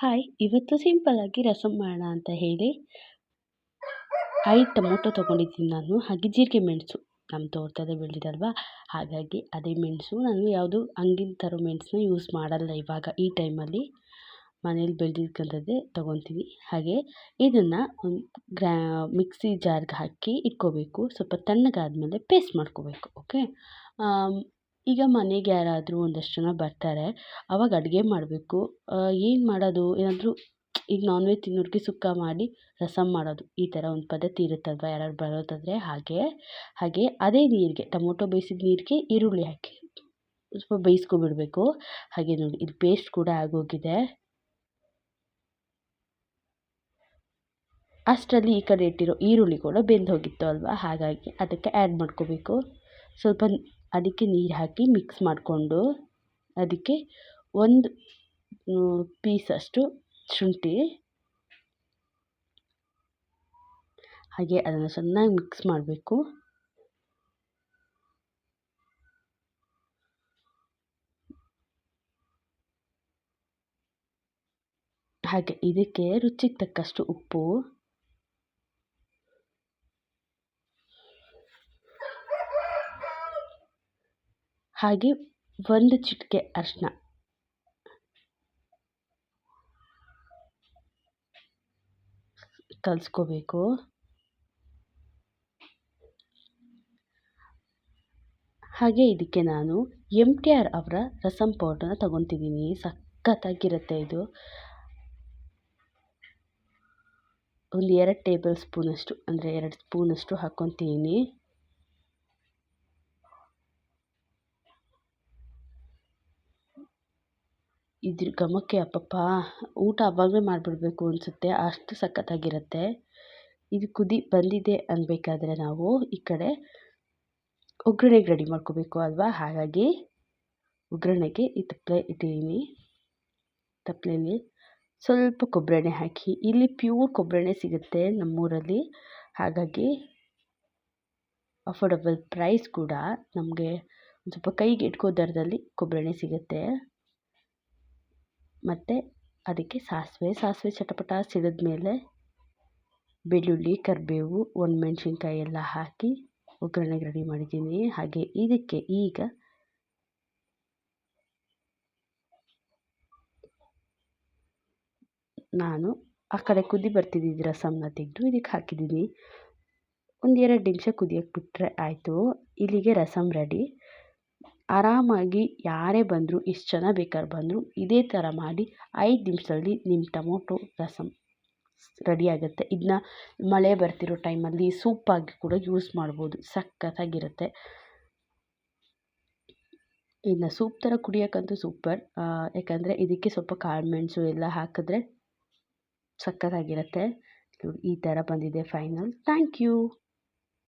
Hi ಇವತ್ತು ಸಿಂಪಲ್ಲಾಗಿ ರಸಮ್ ಮಾಡೋಣ ಅಂತ ಹೇಳಿ. ಐದು ಟೊಮೊಟೊ ತೊಗೊಂಡಿದ್ದೀನಿ ನಾನು. ಹಾಗೆ ಜೀರಿಗೆ ಮೆಣಸು. ನಮ್ಮ ತೋಟದಲ್ಲೇ ಬೆಳೆದಿದಲ್ವಾ ಹಾಗಾಗಿ ಅದೇ ಮೆಣಸು. ನಾನು ಯಾವುದು ಹಂಗಿನ ಥರ ಮೆಣಸನ್ನ ಯೂಸ್ ಮಾಡಲ್ಲ ಇವಾಗ ಈ ಟೈಮಲ್ಲಿ ಮನೇಲಿ ಬೆಳೆದಿರ್ತಕ್ಕಂಥದ್ದೇ ತೊಗೊತೀನಿ. ಹಾಗೆ ಇದನ್ನು ಗ್ರಾ, ಮಿಕ್ಸಿ ಜಾರ್ಗೆ ಹಾಕಿ ಇಟ್ಕೋಬೇಕು. ಸ್ವಲ್ಪ ತಣ್ಣಗಾದಮೇಲೆ ಪೇಸ್ಟ್ ಮಾಡ್ಕೋಬೇಕು ಓಕೆ ಈಗ ಮನೆಗೆ ಯಾರಾದರೂ ಒಂದಷ್ಟು ಜನ ಬರ್ತಾರೆ, ಅವಾಗ ಅಡುಗೆ ಮಾಡಬೇಕು. ಏನು ಮಾಡೋದು? ಏನಾದರೂ ಈಗ ನಾನ್ ವೆಜ್ ತಿನ್ನೋರಿಗೆ ಸುಕ್ಕ ಮಾಡಿ ರಸಮ್ ಮಾಡೋದು. ಈ ಥರ ಒಂದು ಪದ್ಧತಿ ಇರುತ್ತಲ್ವ? ಯಾರಾದ್ರು ಬರೋದಾದರೆ ಹಾಗೆ. ಹಾಗೆ ಅದೇ ನೀರಿಗೆ, ಟೊಮೊಟೊ ಬೇಯಿಸಿದ ನೀರಿಗೆ ಈರುಳ್ಳಿ ಹಾಕಿ. ಸ್ವಲ್ಪ ಬೇಯಿಸ್ಕೊಬಿಡ್ಬೇಕು. ಹಾಗೆ ನೋಡಿ, ಇದು ಪೇಸ್ಟ್ ಕೂಡ ಆಗೋಗಿದೆ. ಅಷ್ಟರಲ್ಲಿ ಈ ಕಡೆ ಇಟ್ಟಿರೋ ಈರುಳ್ಳಿ ಕೂಡ ಬೆಂದು ಹೋಗಿತ್ತು ಅಲ್ವಾ? ಹಾಗಾಗಿ ಅದಕ್ಕೆ ಆ್ಯಡ್ ಮಾಡ್ಕೋಬೇಕು. ಸ್ವಲ್ಪ ಅದಕ್ಕೆ ನೀರು ಹಾಕಿ ಮಿಕ್ಸ್ ಮಾಡಿಕೊಂಡು ಅದಕ್ಕೆ ಒಂದು ಪೀಸಷ್ಟು ಶುಂಠಿ. ಹಾಗೆ ಅದನ್ನು ಚೆನ್ನಾಗಿ ಮಿಕ್ಸ್ ಮಾಡಬೇಕು. ಹಾಗೆ ಇದಕ್ಕೆ ರುಚಿಗೆ ತಕ್ಕಷ್ಟು ಉಪ್ಪು. ಹಾಗೆ ಒಂದು ಚಿಟಿಕೆ ಅರಿಶಿನ. ಕಲಿಸ್ಕೋಬೇಕು. ಹಾಗೆ ಇದಕ್ಕೆ ನಾನು ಎಂ ಟಿ ಆರ್ ಅವರ ರಸಮ್ ಪೌಡ್ರನ್ನ ತಗೊತಿದ್ದೀನಿ. ಸಖತ್ತಾಗಿರುತ್ತೆ ಇದು. ಒಂದು ಎರಡು ಟೇಬಲ್ ಸ್ಪೂನಷ್ಟು ಅಂದರೆ ಎರಡು ಸ್ಪೂನಷ್ಟು ಹಾಕ್ಕೊತೀನಿ ಇದ್ರ ಘಮಕ್ಕೆ ಅಪ್ಪಪ್ಪ, ಊಟ ಅವಾಗಲೇ ಮಾಡಿಬಿಡ್ಬೇಕು ಅನಿಸುತ್ತೆ. ಅಷ್ಟು ಸಖತ್ತಾಗಿರುತ್ತೆ. ಇದು ಕುದಿ ಬಂದಿದೆ ಅನ್ನಬೇಕಾದ್ರೆ ನಾವು ಈ ಕಡೆ ಒಗ್ಗರಣೆಗೆ ರೆಡಿ ಮಾಡ್ಕೋಬೇಕು ಅಲ್ವಾ? ಹಾಗಾಗಿ ಒಗ್ಗರಣೆಗೆ ಈ ತಪ್ಪಲೆ ಇಟ್ಟಿದ್ದೀನಿ ತಪ್ಪಲೆಯಲ್ಲಿ ಸ್ವಲ್ಪ ಕೊಬ್ಬರಿ ಹಾಕಿ, ಇಲ್ಲಿ ಪ್ಯೂರ್ ಕೊಬ್ಬರಿ ಸಿಗುತ್ತೆ ನಮ್ಮೂರಲ್ಲಿ. ಹಾಗಾಗಿ ಅಫೋರ್ಡಬಲ್ ಪ್ರೈಸ್ ಕೂಡ ನಮಗೆ ಒಂದು ಸ್ವಲ್ಪ ಕೈಗೆ ಎಟುಕೋ ದರದಲ್ಲಿ ಕೊಬ್ಬರಿ ಸಿಗುತ್ತೆ. ಮತ್ತು ಅದಕ್ಕೆ ಸಾಸಿವೆ ಸಾಸಿವೆ ಚಟಪಟ ಸಿಡಿದ ಮೇಲೆ ಬೆಳ್ಳುಳ್ಳಿ, ಕರಿಬೇವು ಒಣಮೆಣ್ಸಿನ್ಕಾಯಿ ಎಲ್ಲ ಹಾಕಿ ಒಗ್ಗರಣೆಗೆ ರೆಡಿ ಮಾಡಿದ್ದೀನಿ. ಹಾಗೆ ಇದಕ್ಕೆ ಈಗ ನಾನು ಆ ಕಡೆ ಕುದಿ ಬರ್ತಿದ್ದಿದ್ದು ರಸಮ್ನ ತೆಗೆದು ಇದಕ್ಕೆ ಹಾಕಿದ್ದೀನಿ. ಒಂದು ಎರಡು ನಿಮಿಷ ಕುದಿಯೋಕ್ಕೆ ಬಿಟ್ಟರೆ ಆಯಿತು. ಇಲ್ಲಿಗೆ ರಸಮ್ ರೆಡಿ ಆರಾಮಾಗಿ ಯಾರೇ ಬಂದರೂ ಎಷ್ಟು ಜನ ಬೇಕಾರು ಬಂದರೂ ಇದೇ ಥರ ಮಾಡಿ ಐದು ನಿಮಿಷದಲ್ಲಿ ನಿಮ್ಮ ಟೊಮೊಟೊ ರಸಮ್ ರೆಡಿ ಆಗುತ್ತೆ ಇದನ್ನ ಮಳೆ ಬರ್ತಿರೋ ಟೈಮಲ್ಲಿ ಸೂಪಾಗಿ ಕೂಡ ಯೂಸ್ ಮಾಡ್ಬೋದು. ಸಖತ್ತಾಗಿರುತ್ತೆ ಇದನ್ನ ಸೂಪ್ ಥರ ಕುಡಿಯೋಕ್ಕಂತೂ ಸೂಪರ್. ಯಾಕಂದರೆ ಇದಕ್ಕೆ ಸ್ವಲ್ಪ ಕಾಳುಮೆಣಸು ಎಲ್ಲ ಹಾಕಿದ್ರೆ ಸಖತ್ತಾಗಿರುತ್ತೆ ಈ ಥರ ಬಂದಿದೆ ಫೈನಲ್. Thank you.